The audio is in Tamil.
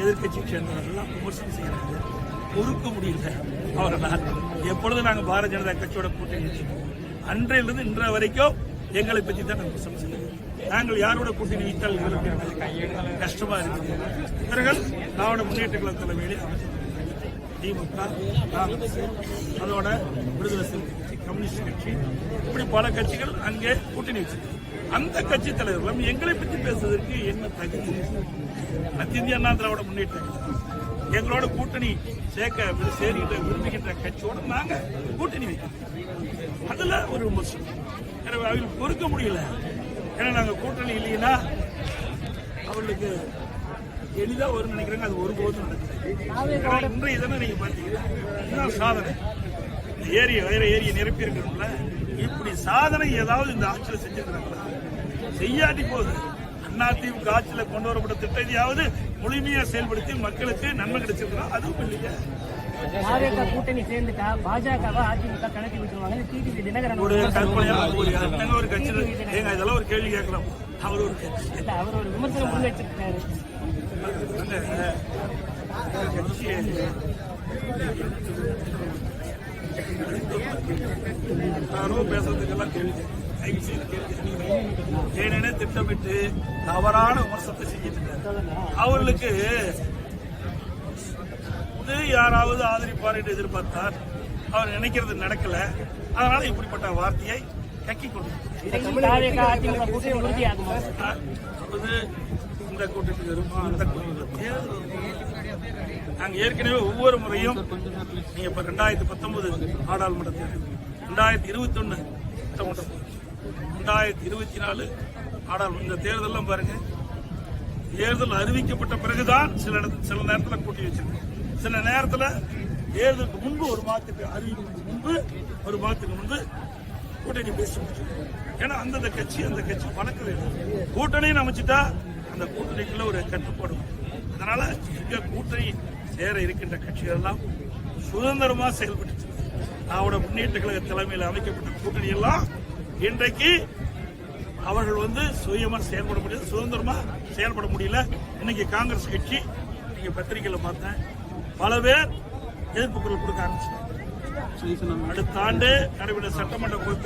எதிர்கட்சியை சேர்ந்தவர்கள்லாம் விமர்சனம் செய்கிறாங்க. பொறுக்க முடியல. அவர்களால். எப்பொழுது நாங்கள் பாரதிய ஜனதா கட்சியோட கூட்டணி வச்சுக்கோம் அன்றையிலிருந்து இன்ற வரைக்கும் எங்களை பற்றி தான் நாங்கள் விமர்சனம் செய்யணும் நாங்கள் யாரோட கூட்டணி வைத்தால் எங்களுக்கு கஷ்டமா இருக்குது? இவர்கள் நாவோட முன்னேற்ற கழக தலைமையிலே திமுக காங்கிரஸ் அதோட விடுதலை சிறுத்தை கட்சி கம்யூனிஸ்ட் கட்சி இப்படி பல கட்சிகள் அங்கே கூட்டணி வச்சிருக்கு. அந்த கட்சி தலைவர்களும் எங்களை பற்றி பேசுவதற்கு என்ன தகுதி? அனைத்து இந்திய அண்ணா திராவிட முன்னேற்ற எங்களோட கூட்டணி சேர்க்க விரு- சேருகின்ற விரும்புகின்ற கட்சியோட நாங்க கூட்டணி வைக்கிறோம். அதுல ஒரு விமர்சனம். எனவே அவங்களுக்கு பொறுக்க முடியல. ஏன்னா நாங்க கூட்டணி இல்லைன்னா அவர்களுக்கு எளிதா வரும் நினைக்கிறாங்க. அது ஒருபோதும் நடக்குது. இன்றைய தினம் நீங்க பாத்தீங்கன்னா இதுதான் சாதனை. இந்த ஏரியை வேற ஏரியை நிரப்பி இருக்கிறோம்ல. இப்படி சாதனை ஏதாவது இந்த ஆட்சியில் செஞ்சிருக்கிறாங்களா செய்யாட்டி போகுது அதிமுக ஆட்சியில கொண்டு வரப்பட்ட திட்டத்தையாவது முழுமையா செயல்படுத்தி மக்களுக்கு நன்மை கிடைச்சிருக்கிறோம் அதுவும் இல்லைங்க. பாஜக கூட்டணி சேர்ந்துட்டா பாஜகவை அதிமுக கணக்கு விட்டுருவாங்க டிடிவி தினகரன் ஒரு கற்பனையா ஒரு கட்சி ஏங்க இதெல்லாம் ஒரு கேள்வி கேட்கலாம். அவர் ஒரு அவர் ஒரு விமர்சனம் முன் வச்சிருக்காரு யாரோ பேசுறதுக்கெல்லாம் கேள்வி தயவு செய்து ஏனென திட்டமிட்டு தவறான விமர்சனத்தை செஞ்சுட்டு. அவர்களுக்கு இது யாராவது ஆதரிப்பார் என்று எதிர்பார்த்தார் அவர் நினைக்கிறது நடக்கல அதனால இப்படிப்பட்ட வார்த்தையை கக்கி சொல்றது இந்த கூட்டத்துக்கு வருமா அந்த கூட்டத்துக்கு தேர்தல் வருமா? நாங்க ஏற்கனவே ஒவ்வொரு முறையும் நீங்க இப்ப ரெண்டாயிரத்தி பத்தொன்பது நாடாளுமன்ற தேர்தல் ரெண்டாயிரத்தி இருபத்தி ஒன்னு சட்டமன்ற ரெண்டாயிரத்தி இருபத்தி நாலு ஆனால் இந்த தேர்தல்லாம் பாருங்க. தேர்தல் அறிவிக்கப்பட்ட பிறகுதான் சில சில நேரத்தில் கூட்டி வச்சிருக்கோம் சில நேரத்தில் தேர்தலுக்கு முன்பு ஒரு மாதத்துக்கு அறிவிப்புக்கு முன்பு ஒரு மாதத்துக்கு முன்பு கூட்டணி பேசி முடிச்சிருக்கோம். ஏன்னா அந்தந்த கட்சி அந்த கட்சி வழக்கு கூட்டணின்னு அமைச்சிட்டா அந்த கூட்டணிக்குள்ள ஒரு கட்டுப்பாடு அதனால இங்க கூட்டணி சேர இருக்கின்ற கட்சிகள் எல்லாம் சுதந்திரமா செயல்பட்டு அவரோட முன்னேற்ற கழக தலைமையில் அமைக்கப்பட்ட கூட்டணி எல்லாம் இன்றைக்கு அவர்கள் வந்து சுயமா செயல்பட முடியல சுதந்திரமா செயல்பட முடியல. இன்னைக்கு காங்கிரஸ் கட்சி நீங்க பத்திரிகையில பார்த்தேன். பல பேர் எதிர்ப்பு குரல் கொடுக்க ஆரம்பிச்சிட்டாங்க. அடுத்த ஆண்டு நடைபெற்ற சட்டமன்ற